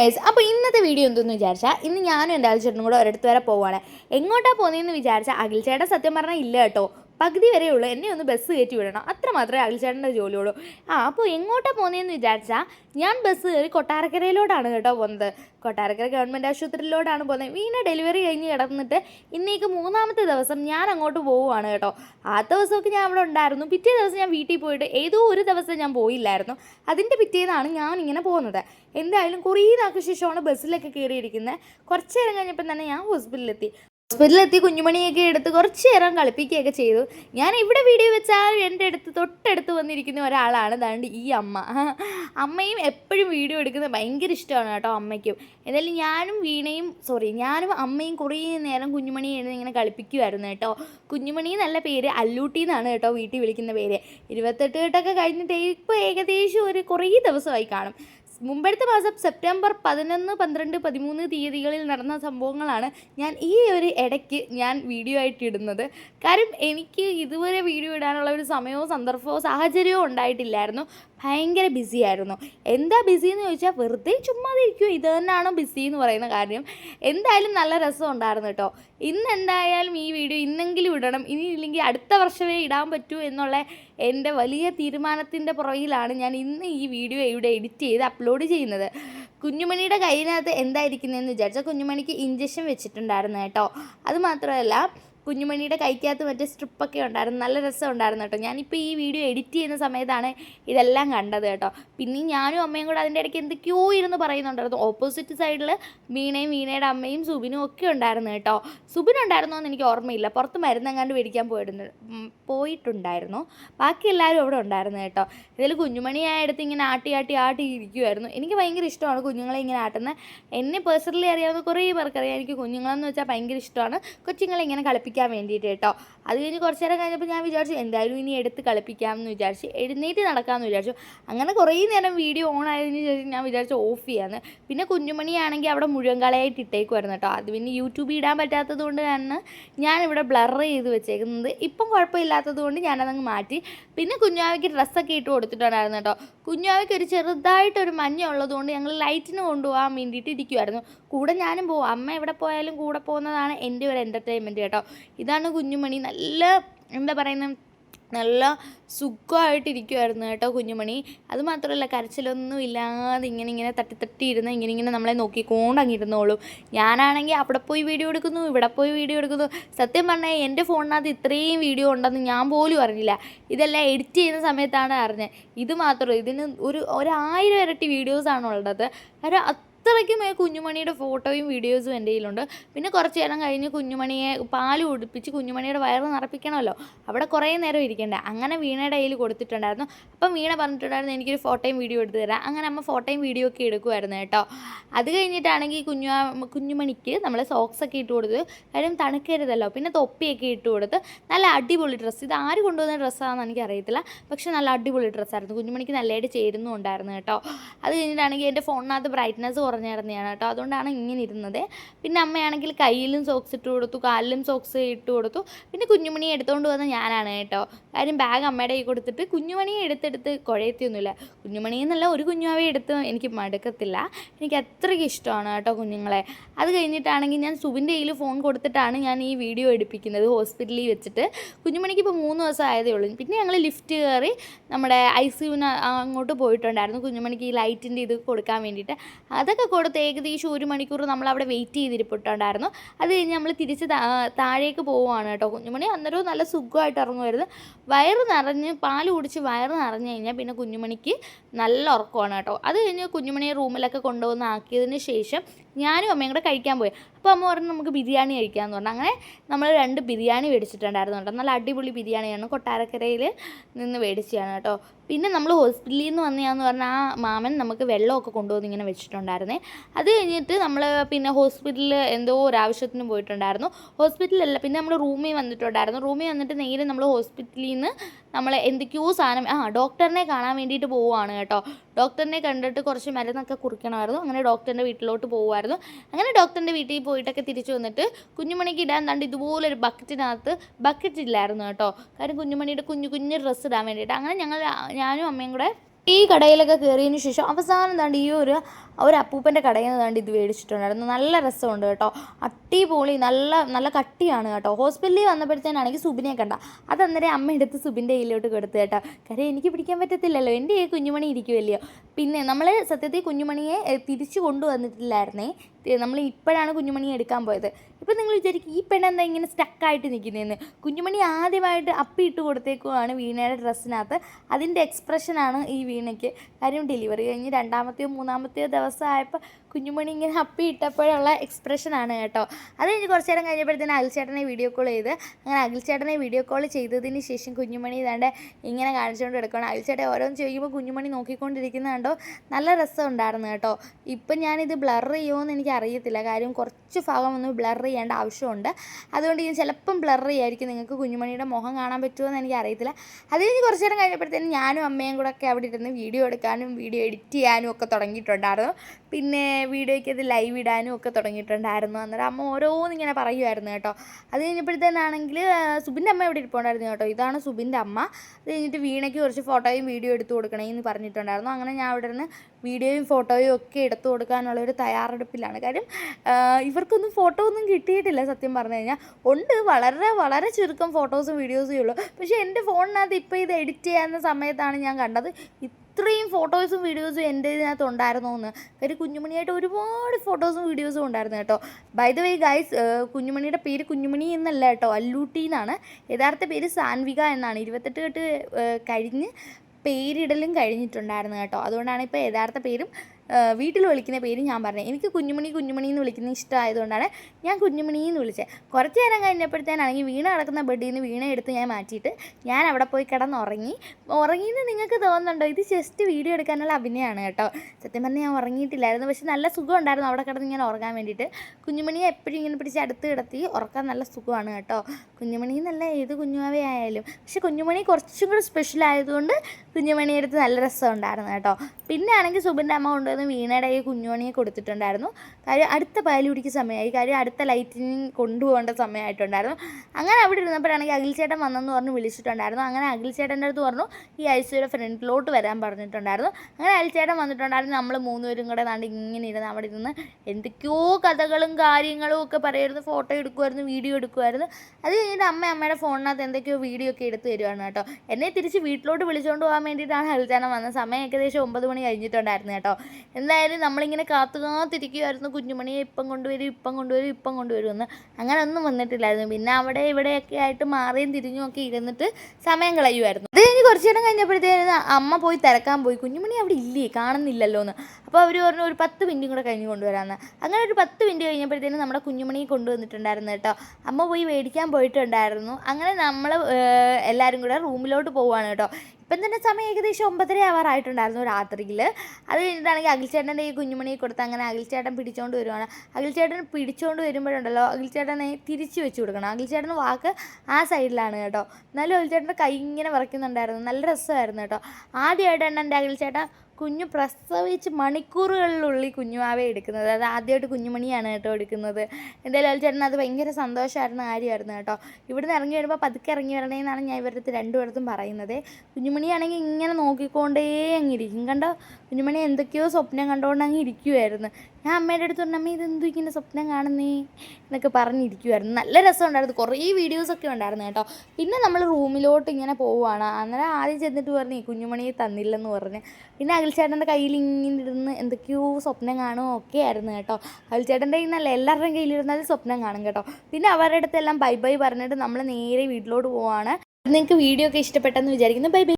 Guys അപ്പോൾ ഇന്നത്തെ video എന്തെന്ന് വിചാരിച്ചാൽ ഇന്ന് ഞാനും എന്റെ ചേട്ടനും കൂടെ ഒരിടത്ത് വരെ പോവാണ്. എങ്ങോട്ടാണ് പോകുന്നതെന്ന് വിചാരിച്ചാൽ അഖിൽ ചേട്ടൻ സത്യം പറഞ്ഞാൽ ഇല്ല കേട്ടോ. പകുതി വരെയുള്ളൂ. എന്നെ ഒന്ന് ബസ് കയറ്റി വിടണം. അത്ര മാത്രമേ അഖിൽചേട്ടന്റെ ജോലിയുള്ളൂ. ആ അപ്പോൾ എങ്ങോട്ടാണ് പോകുന്നതെന്ന് വിചാരിച്ചാൽ ഞാൻ ബസ് കയറി കൊട്ടാരക്കരയിലോട്ടാണ് കേട്ടോ പോകുന്നത് കൊട്ടാരക്കര ഗവൺമെന്റ് ആശുപത്രിയിലോട്ടാണ് പോകുന്നത് വീണ ഡെലിവറി കഴിഞ്ഞ് കിടന്നിട്ട് ഇന്നേക്ക് മൂന്നാമത്തെ ദിവസം ഞാൻ അങ്ങോട്ട് പോവുകയാണ് കേട്ടോ. ആ ദിവസമൊക്കെ ഞാൻ അവിടെ ഉണ്ടായിരുന്നു. പിറ്റേ ദിവസം ഞാൻ വീട്ടിൽ പോയിട്ട് ഏതോ ഒരു ദിവസം ഞാൻ പോയില്ലായിരുന്നു. അതിന്റെ പിറ്റേന്നാണ് ഞാൻ ഇങ്ങനെ പോകുന്നത് എന്തായാലും കുറേ നാൾക്ക് ശേഷമാണ് ബസ്സിലൊക്കെ കയറിയിരിക്കുന്നത് കുറച്ച് നേരം കഴിഞ്ഞപ്പം തന്നെ ഞാൻ ഹോസ്പിറ്റലിലെത്തി ഹോസ്പിറ്റലിലെത്തി കുഞ്ഞുമണിയൊക്കെ എടുത്ത് കുറച്ച് നേരം കളിപ്പിക്കുകയൊക്കെ ചെയ്തു. ഞാൻ ഇവിടെ വീഡിയോ വെച്ചാൽ എന്റെ അടുത്ത് തൊട്ടടുത്ത് വന്നിരിക്കുന്ന ഒരാളാണ്. അതാണ്ട് ഈ അമ്മ. അമ്മയും എപ്പോഴും വീഡിയോ എടുക്കുന്നത് ഭയങ്കര ഇഷ്ടമാണ് കേട്ടോ അമ്മയ്ക്കും. എന്തായാലും ഞാനും വീണയും സോറി ഞാനും അമ്മയും കുറേ നേരം കുഞ്ഞുമണിയെ ഇങ്ങനെ കളിപ്പിക്കുമായിരുന്നു കേട്ടോ. കുഞ്ഞുമണി നല്ല പേര് അല്ലൂട്ടി എന്നാണ് കേട്ടോ വീട്ടിൽ വിളിക്കുന്ന പേര്. ഇരുപത്തെട്ട് കേട്ടൊക്കെ കഴിഞ്ഞിട്ട് ഇപ്പോൾ ഏകദേശം ഒരു കുറേ ദിവസമായി കാണും. മുമ്പത്തെ മാസം സെപ്റ്റംബർ പതിനൊന്ന് പന്ത്രണ്ട് പതിമൂന്ന് തീയതികളിൽ നടന്ന സംഭവങ്ങളാണ് ഞാൻ ഈ ഒരു ഇടയ്ക്ക് ഞാൻ വീഡിയോ ആയിട്ട് ഇടുന്നത്. കാര്യം എനിക്ക് ഇതുവരെ വീഡിയോ ഇടാനുള്ള ഒരു സമയമോ സന്ദർഭമോ സാഹചര്യമോ ഉണ്ടായിട്ടില്ലായിരുന്നു. ഭയങ്കര ബിസി ആയിരുന്നു. എന്താ ബിസി എന്ന് ചോദിച്ചാൽ വെറുതെ ചുമ്മാതെ ഇരിക്കുമോ ഇത് തന്നെയാണ് ബിസി എന്ന് പറയുന്ന കാര്യം. എന്തായാലും നല്ല രസം ഉണ്ടായിരുന്നു കേട്ടോ. ഇന്ന് എന്തായാലും ഈ വീഡിയോ ഇന്നെങ്കിലും ഇടണം. ഇനി ഇല്ലെങ്കിൽ അടുത്ത വർഷമേ ഇടാൻ പറ്റൂ എന്നുള്ള എന്റെ വലിയ തീരുമാനത്തിന്റെ പുറകിലാണ് ഞാൻ ഇന്ന് ഈ വീഡിയോ ഇവിടെ എഡിറ്റ് ചെയ്ത് അപ്ലോഡ് ചെയ്യുന്നത്. കുഞ്ഞുമണിയുടെ കയ്യിനകത്ത് എന്തായിരിക്കുന്നതെന്ന് വിചാരിച്ചാൽ കുഞ്ഞുമണിക്ക് ഇഞ്ചക്ഷൻ വെച്ചിട്ടുണ്ടായിരുന്നു കേട്ടോ. അത് മാത്രമല്ല കുഞ്ഞുമണിയുടെ കൈക്കകത്ത് മറ്റേ സ്ട്രിപ്പൊക്കെ ഉണ്ടായിരുന്നു. നല്ല രസം ഉണ്ടായിരുന്നു കേട്ടോ. ഞാനിപ്പോൾ ഈ വീഡിയോ എഡിറ്റ് ചെയ്യുന്ന സമയത്താണ് ഇതെല്ലാം കണ്ടത് കേട്ടോ. പിന്നെ ഞാനും അമ്മയും കൂടെ അതിന്റെ ഇടയ്ക്ക് എന്തൊക്കെയോ ഇരുന്ന് പറയുന്നുണ്ടായിരുന്നു. ഓപ്പോസിറ്റ് സൈഡിൽ വീണയും വീണയുടെ അമ്മയും സുബിനും ഒക്കെ ഉണ്ടായിരുന്നു കേട്ടോ. സുബിൻ ഉണ്ടായിരുന്നോ എന്ന് എനിക്ക് ഓർമ്മയില്ല. പുറത്ത് മരുന്നെങ്ങാണ്ട് മേടിക്കാൻ പോയിരുന്നു പോയിട്ടുണ്ടായിരുന്നു. ബാക്കി എല്ലാവരും അവിടെ ഉണ്ടായിരുന്നു കേട്ടോ. ഇതിൽ കുഞ്ഞുമണിയായ അടുത്ത് ഇങ്ങനെ ആട്ടി ആട്ടി ആട്ടി ഇരിക്കുമായിരുന്നു എനിക്ക് ഭയങ്കര ഇഷ്ടമാണ് കുഞ്ഞുങ്ങളെ ഇങ്ങനെ ആട്ടുന്നത് എന്നെ പേഴ്സണലി അറിയാവുന്ന കുറേ പേർക്കറിയാം. എനിക്ക് കുഞ്ഞുങ്ങളെന്ന് വെച്ചാൽ ഭയങ്കര ഇഷ്ടമാണ്. കൊച്ചുങ്ങളെ ഇങ്ങനെ കളിപ്പിക്കാൻ വേണ്ടിയിട്ട് കേട്ടോ. അത് കഴിഞ്ഞ് കുറച്ച് നേരം കഴിഞ്ഞപ്പോൾ ഞാൻ വിചാരിച്ചു എന്തായാലും ഇനി എടുത്ത് കളിപ്പിക്കാമെന്ന് വിചാരിച്ചു എഴുന്നേറ്റ് നടക്കാമെന്ന് വിചാരിച്ചു. അങ്ങനെ കുറേ നേരം വീഡിയോ ഓൺ ആയതിന് ശേഷം ഞാൻ വിചാരിച്ചു ഓഫ് ചെയ്യാമെന്ന് പിന്നെ കുഞ്ഞുമണിയാണെങ്കിൽ അവിടെ മുഴുവൻ കളയായിട്ട് ഇട്ടേക്കുമായിരുന്നു കേട്ടോ. അത് പിന്നെ യൂട്യൂബിൽ ഇടാൻ പറ്റാത്തത് കൊണ്ട് തന്നെ ഞാനിവിടെ ബ്ലർ ചെയ്ത് വെച്ചേക്കുന്നത്. ഇപ്പം കുഴപ്പമില്ലാത്തത് കൊണ്ട് ഞാനതങ്ങ് മാറ്റി. പിന്നെ കുഞ്ഞാവയ്ക്ക് ഡ്രസ്സൊക്കെ ഇട്ട് കൊടുത്തിട്ടുണ്ടായിരുന്നു കേട്ടോ. കുഞ്ഞാവയ്ക്ക് ഒരു ചെറുതായിട്ടൊരു മഞ്ഞ ഉള്ളതുകൊണ്ട് ഞങ്ങൾ ലൈറ്റിന് കൊണ്ടുപോകാൻ വേണ്ടിയിട്ട് ഇരിക്കുമായിരുന്നു കൂടെ ഞാനും പോകും അമ്മ എവിടെ പോയാലും കൂടെ പോകുന്നതാണ് എന്റെ ഒരു എന്റർടൈൻമെന്റ് കേട്ടോ. ഇതാണ് കുഞ്ഞുമണി. നല്ല എന്താ പറയുന്നത് നല്ല സുഖമായിട്ടിരിക്കുമായിരുന്നു കേട്ടോ കുഞ്ഞുമണി. അത് മാത്രമല്ല കരച്ചിലൊന്നും ഇല്ലാതെ ഇങ്ങനെ ഇങ്ങനെ തട്ടി തട്ടി ഇരുന്ന് ഇങ്ങനെ ഇങ്ങനെ നമ്മളെ നോക്കി കോണ്ടങ്ങിരുന്നോളൂ ഞാനാണെങ്കിൽ അവിടെ പോയി വീഡിയോ എടുക്കുന്നു ഇവിടെ പോയി വീഡിയോ എടുക്കുന്നു. സത്യം പറഞ്ഞാൽ എന്റെ ഫോണിനകത്ത് ഇത്രയും വീഡിയോ ഉണ്ടെന്ന് ഞാൻ പോലും അറിഞ്ഞില്ല. ഇതെല്ലാം എഡിറ്റ് ചെയ്യുന്ന സമയത്താണ് അറിഞ്ഞത്. ഇത് മാത്രമേ ഇതിന് ഒരു ഒരായിരം ഇരട്ടി വീഡിയോസാണ് ഉള്ളത് കാരണം അത്രയ്ക്കും കുഞ്ഞുമണിയുടെ ഫോട്ടോയും വീഡിയോസും എന്റെ കയ്യിലുണ്ട്. പിന്നെ കുറച്ച് നേരം കഴിഞ്ഞ് കുഞ്ഞുമണിയെ പാൽ കുടിപ്പിച്ച് കുഞ്ഞുമണിയുടെ വയറ് നിറപ്പിക്കണമല്ലോ. അവിടെ കുറേ നേരം ഇരിക്കണ്ടേ? അങ്ങനെ വീണയുടെ കയ്യിൽ കൊടുത്തിട്ടുണ്ടായിരുന്നു. അപ്പം വീണ പറഞ്ഞിട്ടുണ്ടായിരുന്നു എനിക്കൊരു ഫോട്ടോയും വീഡിയോ എടുത്ത് തരാം. അങ്ങനെ അമ്മ ഫോട്ടോയും വീഡിയോ ഒക്കെ എടുക്കുമായിരുന്നു കേട്ടോ. അത് കഴിഞ്ഞിട്ടാണെങ്കിൽ കുഞ്ഞു കുഞ്ഞുമണിക്ക് നമ്മൾ സോക്സ് ഒക്കെ ഇട്ട് കൊടുത്ത് കാര്യം തണുക്കരുതല്ലോ. പിന്നെ തൊപ്പിയൊക്കെ ഇട്ട് കൊടുത്ത് നല്ല അടിപൊളി ഡ്രസ്സ് ഇത് ആര് കൊണ്ടുവന്ന ഡ്രസ്സാണെന്ന് എനിക്കറിയത്തില്ല. പക്ഷേ നല്ല അടിപൊളി ഡ്രസ്സായിരുന്നു കുഞ്ഞുമണിക്ക് നല്ലതായിട്ട് ചേരുന്നുണ്ടായിരുന്നു കേട്ടോ. അത് കഴിഞ്ഞിട്ടാണെങ്കിൽ എന്റെ ഫോണിനകത്ത് ബ്രൈറ്റ്നസ് കുറഞ്ഞിരുന്നതാണ് കേട്ടോ. അതുകൊണ്ടാണ് ഇങ്ങനെ ഇരുന്നത്. പിന്നെ അമ്മയാണെങ്കിൽ കയ്യിലും സോക്സ് ഇട്ട് കൊടുത്തു കാലിലും സോക്സ് ഇട്ട് കൊടുത്തു. പിന്നെ കുഞ്ഞുമണി എടുത്തുകൊണ്ട് വന്ന ഞാനാണ് കേട്ടോ. കാര്യം ബാഗ് അമ്മയുടെ കയ്യിൽ കൊടുത്തിട്ട് കുഞ്ഞുമണി എടുത്തെടുത്ത് കുഴയത്തിയൊന്നുമില്ല കുഞ്ഞുമണി എന്നല്ല ഒരു കുഞ്ഞുമാവേ എടുത്ത് എനിക്ക് മടുക്കത്തില്ല. എനിക്ക് അത്രയ്ക്ക് ഇഷ്ടമാണ് കേട്ടോ കുഞ്ഞുങ്ങളെ. അത് കഴിഞ്ഞിട്ടാണെങ്കിൽ ഞാൻ സുബിന്റെ കയ്യിൽ ഫോൺ കൊടുത്തിട്ടാണ് ഞാൻ ഈ വീഡിയോ എടുപ്പിക്കുന്നത് ഹോസ്പിറ്റലിൽ വെച്ചിട്ട്. കുഞ്ഞുമണിക്ക് ഇപ്പോൾ മൂന്ന് ദിവസം ആയതേ ഉള്ളൂ. പിന്നെ ഞങ്ങൾ ലിഫ്റ്റ് കയറി നമ്മുടെ ഐ സിയുവിന് അങ്ങോട്ട് പോയിട്ടുണ്ടായിരുന്നു. കുഞ്ഞുമണിക്ക് ഈ ലൈറ്റിന്റെ ഇത് കൊടുക്കാൻ വേണ്ടിയിട്ട്. അതൊക്കെ കൊടുത്ത് ഏകദേശം ഒരു മണിക്കൂർ നമ്മൾ അവിടെ വെയിറ്റ് ചെയ്തിരിപ്പിട്ടുണ്ടായിരുന്നു അത് കഴിഞ്ഞ് നമ്മൾ തിരിച്ച് താഴേക്ക് പോവുകയാണ് കേട്ടോ കുഞ്ഞുമണി. അന്നേരവും നല്ല സുഖമായിട്ട് ഇറങ്ങുമായിരുന്നു വയറ് നിറഞ്ഞ് പാൽ കുടിച്ച് വയറ് നിറഞ്ഞു കഴിഞ്ഞാൽ പിന്നെ കുഞ്ഞുമണിക്ക് നല്ല ഉറക്കമാണ് കേട്ടോ. അത് കഴിഞ്ഞ് കുഞ്ഞുമണിയെ റൂമിലൊക്കെ കൊണ്ടുവന്ന് ആക്കിയതിന് ശേഷം ഞാനും അമ്മയും കൂടെ കഴിക്കാൻ പോയി. അപ്പോൾ അമ്മ പറഞ്ഞു നമുക്ക് ബിരിയാണി കഴിക്കാമെന്ന് പറഞ്ഞു. അങ്ങനെ നമ്മൾ രണ്ട് ബിരിയാണി മേടിച്ചിട്ടുണ്ടായിരുന്നു കേട്ടോ നല്ല അടിപൊളി ബിരിയാണിയാണ്. കൊട്ടാരക്കരയിൽ നിന്ന് മേടിച്ചതാണ് കേട്ടോ. പിന്നെ നമ്മൾ ഹോസ്പിറ്റലിൽ നിന്ന് വന്നതാന്ന് പറഞ്ഞാൽ ആ മാമൻ നമുക്ക് വെള്ളമൊക്കെ കൊണ്ടുവന്ന് ഇങ്ങനെ വെച്ചിട്ടുണ്ടായിരുന്നേ. അത് കഴിഞ്ഞിട്ട് നമ്മൾ പിന്നെ ഹോസ്പിറ്റലിൽ എന്തോ ഒരു ആവശ്യത്തിന് പോയിട്ടുണ്ടായിരുന്നു. ഹോസ്പിറ്റലല്ല പിന്നെ നമ്മൾ റൂമിൽ വന്നിട്ടുണ്ടായിരുന്നു. റൂമിൽ വന്നിട്ട് നേരെ നമ്മൾ ഹോസ്പിറ്റലിൽ നിന്ന് നമ്മൾ എന്തൊക്കെയോ സാധനം ആ ഡോക്ടറിനെ കാണാൻ വേണ്ടിയിട്ട് പോവുകയാണ് കേട്ടോ. ഡോക്ടറിനെ കണ്ടിട്ട് കുറച്ച് മരുന്നൊക്കെ കുറിക്കണമായിരുന്നു. അങ്ങനെ ഡോക്ടറിന്റെ വീട്ടിലോട്ട് പോകുമായിരുന്നു അങ്ങനെ ഡോക്ടറിന്റെ വീട്ടിൽ പോയിട്ടൊക്കെ തിരിച്ചു വന്നിട്ട് കുഞ്ഞുമണിക്ക് ഇടാൻ തണ്ട് ഇതുപോലൊരു ബക്കറ്റിനകത്ത് ബക്കറ്റ് ഇല്ലായിരുന്നു കേട്ടോ. കാര്യം കുഞ്ഞുമണിയുടെ കുഞ്ഞു കുഞ്ഞു ഡ്രസ്സ് ഇടാൻ വേണ്ടിയിട്ട്. അങ്ങനെ ഞങ്ങൾ ഞാനും അമ്മയും കൂടെ ഈ കടയിലൊക്കെ കയറിയതിന് ശേഷം അവസാനം താണ്ട് ഈ ഒരു ഒരു അപ്പൂപ്പന്റെ കടയിൽ നിന്ന് താണ്ട് ഇത് മേടിച്ചിട്ടുണ്ടായിരുന്നു. നല്ല രസമുണ്ട് കേട്ടോ. അട്ടിപൊളി നല്ല നല്ല കട്ടിയാണ് കേട്ടോ. ഹോസ്പിറ്റലിൽ വന്നപ്പോഴത്തേനാണെങ്കിൽ സുബിനെ കണ്ട. അത് അന്നേരം അമ്മ എടുത്ത് സുബിന്റെ കയ്യിലോട്ട് കൊടുത്തു കേട്ടോ. കാര്യം എനിക്ക് പിടിക്കാൻ പറ്റത്തില്ലല്ലോ. എന്റെ ഈ കുഞ്ഞുമണി ഇരിക്കുമല്ലയോ പിന്നെ നമ്മൾ സത്യത്തിൽ കുഞ്ഞുമണിയെ തിരിച്ചു കൊണ്ടുവന്നിട്ടില്ലായിരുന്നേ. നമ്മൾ ഇപ്പോഴാണ് കുഞ്ഞുമണിയെ എടുക്കാൻ പോയത്. ഇപ്പം നിങ്ങൾ വിചാരിക്കും ഈ പെണ്ണെന്താ ഇങ്ങനെ സ്റ്റക്കായിട്ട് നിൽക്കുന്നതെന്ന് കുഞ്ഞുമണി ആദ്യമായിട്ട് അപ്പി ഇട്ട് കൊടുത്തേക്കുവാണ് വീണയുടെ ഡ്രസ്സിനകത്ത് അതിന്റെ എക്സ്പ്രഷനാണ് ഈ വീണയ്ക്ക് കാര്യം ഡെലിവറി കഴിഞ്ഞ് രണ്ടാമത്തെയോ മൂന്നാമത്തെയോ ദിവസം ആയപ്പോൾ കുഞ്ഞുമണി ഇങ്ങനെ അപ്പി ഇട്ടപ്പോഴുള്ള എക്സ്പ്രഷനാണ് കേട്ടോ. അത് കഴിഞ്ഞ് കുറച്ച് നേരം കഴിഞ്ഞപ്പോഴത്തേന് അഖിൽചേട്ടനെ വീഡിയോ കോൾ ചെയ്ത്. അങ്ങനെ അഖിൽചേട്ടനെ വീഡിയോ കോൾ ചെയ്തതിന് ശേഷം കുഞ്ഞുമണി ഇതാണ്ട് ഇങ്ങനെ കാണിച്ചുകൊണ്ട് എടുക്കണം അഖിൽചേട്ടൻ ഓരോന്ന് ചോദിക്കുമ്പോൾ കുഞ്ഞുമണി നോക്കിക്കൊണ്ടിരിക്കുന്നത് കണ്ടോ നല്ല രസം ഉണ്ടായിരുന്നു കേട്ടോ. ഇപ്പം ഞാനിത് ബ്ലർ ചെയ്യുമോയെന്ന് എനിക്ക് അറിയത്തില്ല. കാര്യം കുറച്ച് ഭാഗം ഒന്ന് ബ്ലർ ചെയ്യേണ്ട ആവശ്യമുണ്ട്. അതുകൊണ്ട് ഞാൻ ചിലപ്പം ബ്ലർ ചെയ്യായിരിക്കും. നിങ്ങൾക്ക് കുഞ്ഞുമണിയുടെ മുഖം കാണാൻ പറ്റുമോ എന്ന് എനിക്ക് അറിയത്തില്ല. അത് കഴിഞ്ഞ് കുറച്ച് നേരം കഴിഞ്ഞപ്പോഴത്തേനും ഞാനും അമ്മയും കൂടെ ഒക്കെ അവിടെ ഇരുന്ന് വീഡിയോ എടുക്കാനും വീഡിയോ എഡിറ്റ് ചെയ്യാനും ഒക്കെ തുടങ്ങിയിട്ടുണ്ടായിരുന്നു. പിന്നെ വീഡിയോയ്ക്ക് അത് ലൈവ് ഇടാനും ഒക്കെ തുടങ്ങിയിട്ടുണ്ടായിരുന്നു. അന്നേരം അമ്മ ഓരോന്ന് ഇങ്ങനെ പറയുമായിരുന്നു കേട്ടോ. അത് കഴിഞ്ഞപ്പോഴത്തേനാണെങ്കിൽ സുബിന്റെ അമ്മ ഇവിടെ ഇരിപ്പുണ്ടായിരുന്നു കേട്ടോ. ഇതാണ് സുബിന്റെ അമ്മ. അത് കഴിഞ്ഞിട്ട് വീണയ്ക്ക് കുറച്ച് ഫോട്ടോയും വീഡിയോ എടുത്തു കൊടുക്കണേ എന്ന് പറഞ്ഞിട്ടുണ്ടായിരുന്നു. അങ്ങനെ ഞാൻ അവിടെ നിന്ന് വീഡിയോയും ഫോട്ടോയും ഒക്കെ എടുത്തു കൊടുക്കാനുള്ള ഒരു തയ്യാറെടുപ്പിലാണ്. കാര്യം ഇവർക്കൊന്നും ഫോട്ടോ ഒന്നും കിട്ടിയിട്ടില്ല സത്യം പറഞ്ഞു കഴിഞ്ഞാൽ. ഉണ്ട് വളരെ വളരെ ചുരുക്കം ഫോട്ടോസും വീഡിയോസും ഉള്ളൂ. പക്ഷേ എന്റെ ഫോണിനകത്ത് ഇപ്പോൾ ഇത് എഡിറ്റ് ചെയ്യാവുന്ന സമയത്താണ് ഞാൻ കണ്ടത്. ഇത്രയും ഫോട്ടോസും വീഡിയോസും എന്റെ ഇതിനകത്ത് ഉണ്ടായിരുന്നു എന്ന് കാര്യം കുഞ്ഞുമണിയായിട്ട് ഒരുപാട് ഫോട്ടോസും വീഡിയോസും ഉണ്ടായിരുന്നു കേട്ടോ. ബൈ ദ വേ ഗൈസ് കുഞ്ഞുമണിയുടെ പേര് കുഞ്ഞുമണി എന്നല്ല കേട്ടോ അല്ലൂട്ടി എന്നാണ്. യഥാർത്ഥ പേര് സാൻവിക എന്നാണ്. ഇരുപത്തെട്ട് കെട്ട് കഴിഞ്ഞ് പേരിടലും കഴിഞ്ഞിട്ടുണ്ടായിരുന്നു കേട്ടോ. അതുകൊണ്ടാണ് ഇപ്പോൾ യഥാർത്ഥ പേരും വീട്ടിൽ വിളിക്കുന്ന പേര് ഞാൻ പറഞ്ഞത് എനിക്ക് കുഞ്ഞുമണി കുഞ്ഞുമണി എന്ന് വിളിക്കുന്നത് ഇഷ്ടമായതുകൊണ്ടാണ് ഞാൻ കുഞ്ഞുമണി എന്ന് വിളിച്ചത്. കുറച്ച് നേരം കഴിഞ്ഞപ്പോഴത്തേനാണെങ്കിൽ വീണ കിടക്കുന്ന ബെഡിൽ നിന്ന് വീണ എടുത്ത് ഞാൻ മാറ്റിയിട്ട് ഞാൻ അവിടെ പോയി കിടന്നുറങ്ങി. ഉറങ്ങിയെന്ന് നിങ്ങൾക്ക് തോന്നുന്നുണ്ടോ? ഇത് ജസ്റ്റ് വീഡിയോ എടുക്കാനുള്ള അഭിനയമാണ് കേട്ടോ. സത്യം പറഞ്ഞാൽ ഞാൻ ഉറങ്ങിയിട്ടില്ലായിരുന്നു. പക്ഷെ നല്ല സുഖം ഉണ്ടായിരുന്നു അവിടെ കിടന്ന് ഇങ്ങനെ ഉറങ്ങാൻ വേണ്ടിയിട്ട്. കുഞ്ഞുമണിയെ എപ്പോഴും ഇങ്ങനെ പിടിച്ച് അടുത്ത് കിടത്തി ഉറക്കാൻ നല്ല സുഖമാണ് കേട്ടോ. കുഞ്ഞുമണി എന്നല്ല ഏത് കുഞ്ഞുമാവേ ആയാലും. പക്ഷെ കുഞ്ഞുമണി കുറച്ചും കൂടി സ്പെഷ്യൽ ആയതുകൊണ്ട് കുഞ്ഞുമണിയെടുത്ത് നല്ല രസം ഉണ്ടായിരുന്നു കേട്ടോ. പിന്നെ ആണെങ്കിൽ സുബിന്റെ അമ്മ കൊണ്ടുവന്ന് വീണയുടെ ഈ കുഞ്ഞുമണിയെ കൊടുത്തിട്ടുണ്ടായിരുന്നു. കാര്യം അടുത്ത പാൽ പിടിക്കുന്ന സമയമായി. കാര്യം അടുത്ത ലൈറ്റിനിങ് കൊണ്ടുപോകേണ്ട സമയമായിട്ടുണ്ടായിരുന്നു. അങ്ങനെ അവിടെ ഇരുന്നപ്പോഴാണെങ്കിൽ അഖിൽ ചേട്ടൻ വന്നെന്ന് പറഞ്ഞ് വിളിച്ചിട്ടുണ്ടായിരുന്നു. അങ്ങനെ അഖിൽ ചേട്ടന്റെ അടുത്ത് പറഞ്ഞു ഈ ഐശ്വര്യ ഫ്രണ്ടിലോട്ട് വരാൻ പറഞ്ഞിട്ടുണ്ടായിരുന്നു. അങ്ങനെ അഖിൽ ചേട്ടൻ വന്നിട്ടുണ്ടായിരുന്നു. നമ്മൾ മൂന്നുപേരും കൂടെ നാണ്ട് ഇങ്ങനെ ഇരുന്ന് അവിടെ ഇരുന്ന് എന്തൊക്കെയോ കഥകളും കാര്യങ്ങളും ഒക്കെ പറയുമായിരുന്നു. ഫോട്ടോ എടുക്കുമായിരുന്നു വീഡിയോ എടുക്കുമായിരുന്നു. അത് കഴിഞ്ഞിട്ട് അമ്മ അമ്മയുടെ ഫോണിനകത്ത് എന്തൊക്കെയോ വീഡിയോ ഒക്കെ എടുത്ത് തരുവാണ് കേട്ടോ. എന്നെ തിരിച്ച് വീട്ടിലോട്ട് വിളിച്ചുകൊണ്ട് പോകാൻ വേണ്ടിയിട്ടാണ് ഹരിചാനം വന്ന സമയം. ഏകദേശം ഒമ്പത് മണി കഴിഞ്ഞിട്ടുണ്ടായിരുന്നു കേട്ടോ. എന്തായാലും നമ്മളിങ്ങനെ കാത്തു കാത്തിരിക്കുമായിരുന്നു കുഞ്ഞുമണി ഇപ്പം കൊണ്ടുവരും ഇപ്പം കൊണ്ടുവരും ഇപ്പം കൊണ്ടുവരും എന്ന്. അങ്ങനെ ഒന്നും വന്നിട്ടില്ലായിരുന്നു. പിന്നെ അവിടെ ഇവിടെയൊക്കെ ആയിട്ട് മാറിയും തിരിഞ്ഞും ഒക്കെ ഇരുന്നിട്ട് സമയം കളയുമായിരുന്നു അത് കഴിഞ്ഞ് കുറച്ച് നേരം കഴിഞ്ഞപ്പോഴത്തേന് അമ്മ പോയി തിരക്കാൻ പോയി. കുഞ്ഞുമണി അവിടെ ഇല്ലേ? കാണുന്നില്ലല്ലോ എന്ന്. അപ്പോൾ അവർ പറഞ്ഞു ഒരു പത്ത് മിനിറ്റും കൂടെ കഴിഞ്ഞ് കൊണ്ടുവരാമെന്ന്. അങ്ങനെ ഒരു പത്ത് മിനിറ്റ് കഴിഞ്ഞപ്പോഴത്തേനും നമ്മുടെ കുഞ്ഞുമണി കൊണ്ടുവന്നിട്ടുണ്ടായിരുന്നു കേട്ടോ. അമ്മ പോയി മേടിക്കാൻ പോയിട്ടുണ്ടായിരുന്നു. അങ്ങനെ നമ്മൾ എല്ലാവരും കൂടെ റൂമിലോട്ട് പോവുകയാണ് കേട്ടോ. ഇപ്പം തന്നെ സമയം ഏകദേശം ഒമ്പതര ആവാറായിട്ടുണ്ടായിരുന്നു രാത്രിയിൽ അത് കഴിഞ്ഞിട്ടാണെങ്കിൽ അഖിൽച്ചേട്ടന്റെ ഈ കുഞ്ഞുമണിയെ കൊടുത്ത് അങ്ങനെ അഖിൽച്ചേട്ടൻ പിടിച്ചുകൊണ്ട് വരുവാണ്. അഖിൽച്ചേട്ടൻ പിടിച്ചുകൊണ്ട് വരുമ്പോഴുണ്ടല്ലോ അഖിൽച്ചേട്ടനെ തിരിച്ച് വെച്ച് കൊടുക്കണം. അഖിൽച്ചേട്ടൻ വാക്ക് ആ സൈഡിലാണ് കേട്ടോ. എന്നാലും അഖിൽച്ചേട്ടന്റെ കൈ ഇങ്ങനെ വിറയ്ക്കുന്നുണ്ടായിരുന്നു. നല്ല രസമായിരുന്നു കേട്ടോ. ആദ്യമായിട്ടാണ് എന്റെ അഖിൽച്ചേട്ടൻ കുഞ്ഞു പ്രസവിച്ച് മണിക്കൂറുകളിലുള്ളിൽ കുഞ്ഞുമാവേ എടുക്കുന്നത്. അത് ആദ്യമായിട്ട് കുഞ്ഞുമണിയാണ് കേട്ടോ എടുക്കുന്നത്. എന്തായാലും ചേട്ടൻ അത് ഭയങ്കര സന്തോഷമായിരുന്ന കാര്യമായിരുന്നു കേട്ടോ. ഇവിടുന്ന് ഇറങ്ങി വരുമ്പോൾ പതുക്കെ ഇറങ്ങി വരണേന്നാണ് ഞാൻ ഇവരുടെ രണ്ടുപേർത്തും പറയുന്നത്. കുഞ്ഞുമണിയാണെങ്കിൽ ഇങ്ങനെ നോക്കിക്കൊണ്ടേ അങ്ങ് ഇരിക്കും. കണ്ടോ? കുഞ്ഞുമണി എന്തൊക്കെയോ സ്വപ്നം കണ്ടുകൊണ്ട് അങ്ങ് ഇരിക്കുമായിരുന്നു ഞാൻ അമ്മയുടെ അടുത്ത് പറഞ്ഞു അമ്മ ഇതെന്തു ഇങ്ങനെ സ്വപ്നം കാണുന്നേ? എന്നൊക്കെ പറഞ്ഞിരിക്കുമായിരുന്നു നല്ല രസമുണ്ടായിരുന്നു. കുറേ വീഡിയോസൊക്കെ ഉണ്ടായിരുന്നു കേട്ടോ. പിന്നെ നമ്മൾ റൂമിലോട്ട് ഇങ്ങനെ പോവുകയാണ്. അന്നേരം ആദ്യം ചെന്നിട്ട് പറഞ്ഞു "ഈ കുഞ്ഞുമണിയെ തന്നില്ലെന്ന് പറഞ്ഞ്. പിന്നെ അഖിൽച്ചേട്ടന്റെ കയ്യിൽ ഇങ്ങനെ ഇരുന്ന് എന്തൊക്കെയോ സ്വപ്നം കാണുമോ ഒക്കെ ആയിരുന്നു കേട്ടോ. അഖിൽച്ചേട്ടന്റെ കയ്യിൽ നിന്നല്ല എല്ലാവരുടെയും കയ്യിലിരുന്നാലും സ്വപ്നം കാണും കേട്ടോ. പിന്നെ അവരുടെ അടുത്തെല്ലാം ബൈ ബൈ പറഞ്ഞിട്ട് നമ്മൾ നേരെ വീട്ടിലോട്ട് പോവാണ് നിങ്ങൾക്ക് വീഡിയോ ഒക്കെ ഇഷ്ടപ്പെട്ടെന്ന് വിചാരിക്കുന്നു. Bye bye.